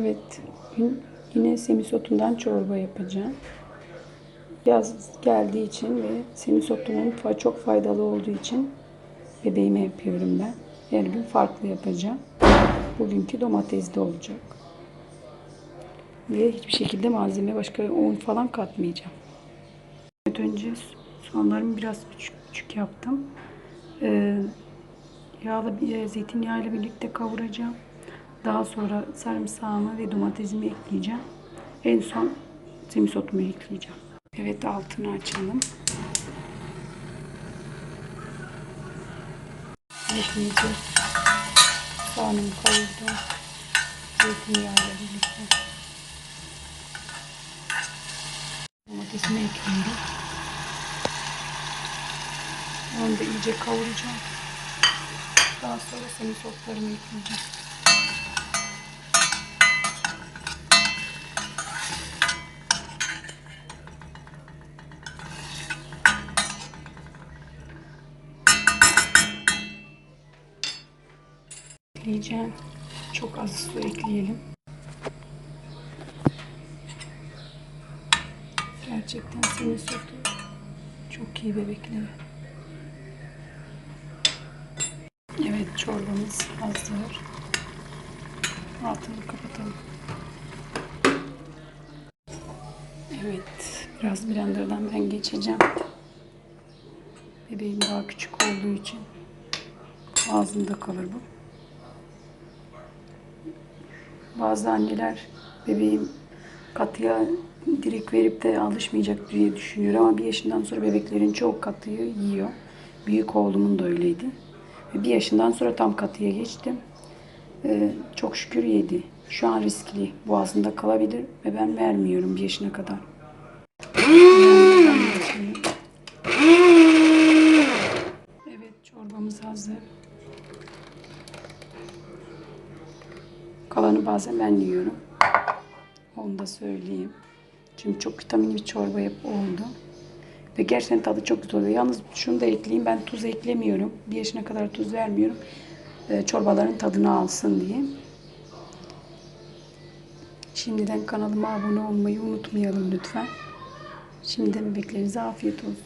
Evet, yine semisotundan çorba yapacağım. Yaz geldiği için ve semisotunun çok faydalı olduğu için bebeğime yapıyorum ben. Her gün farklı yapacağım. Bugünkü domatesli olacak. Ve hiçbir şekilde malzeme başka un falan katmayacağım. Evet, önce soğanlarımı biraz küçük küçük yaptım. Ee, yağlı bir zeytinyağıyla birlikte kavuracağım. Daha sonra sarımsağımı ve domatesimi ekleyeceğim. En son semisotumu ekleyeceğim. Evet altını açalım. İyice soğanımı kavurdum. Zeytinyağıyla birlikte. Domatesimi ekliyorum. Onu da iyice kavuracağım. Daha sonra semisotlarımı ekleyeceğim. Ekleyeceğim. Çok az su ekleyelim. Gerçekten senin sütü çok iyi bebeklere. Evet çorbamız hazır. Altını kapatalım. Evet biraz blenderdan ben geçeceğim. Bebeğim daha küçük olduğu için ağzında kalır bu. Bazı anneler bebeğim katıya direkt verip de alışmayacak diye düşünüyor ama bir yaşından sonra bebeklerin çoğu katıyı yiyor. Büyük oğlumun da öyleydi. Ve bir yaşından sonra tam katıya geçtim. Ee, çok şükür yedi. Şu an riskli. Boğazında kalabilir ve ben vermiyorum bir yaşına kadar. Evet çorbamız hazır. Kalanı bazen ben yiyorum. Onu da söyleyeyim. Çünkü çok vitaminli bir çorba yap oldu. Ve gerçekten tadı çok güzel oluyor. Yalnız şunu da ekleyeyim. Ben tuz eklemiyorum. Bir yaşına kadar tuz vermiyorum. Ee, çorbaların tadını alsın diye. Şimdiden kanalıma abone olmayı unutmayalım lütfen. Şimdiden bebeklerinize afiyet olsun.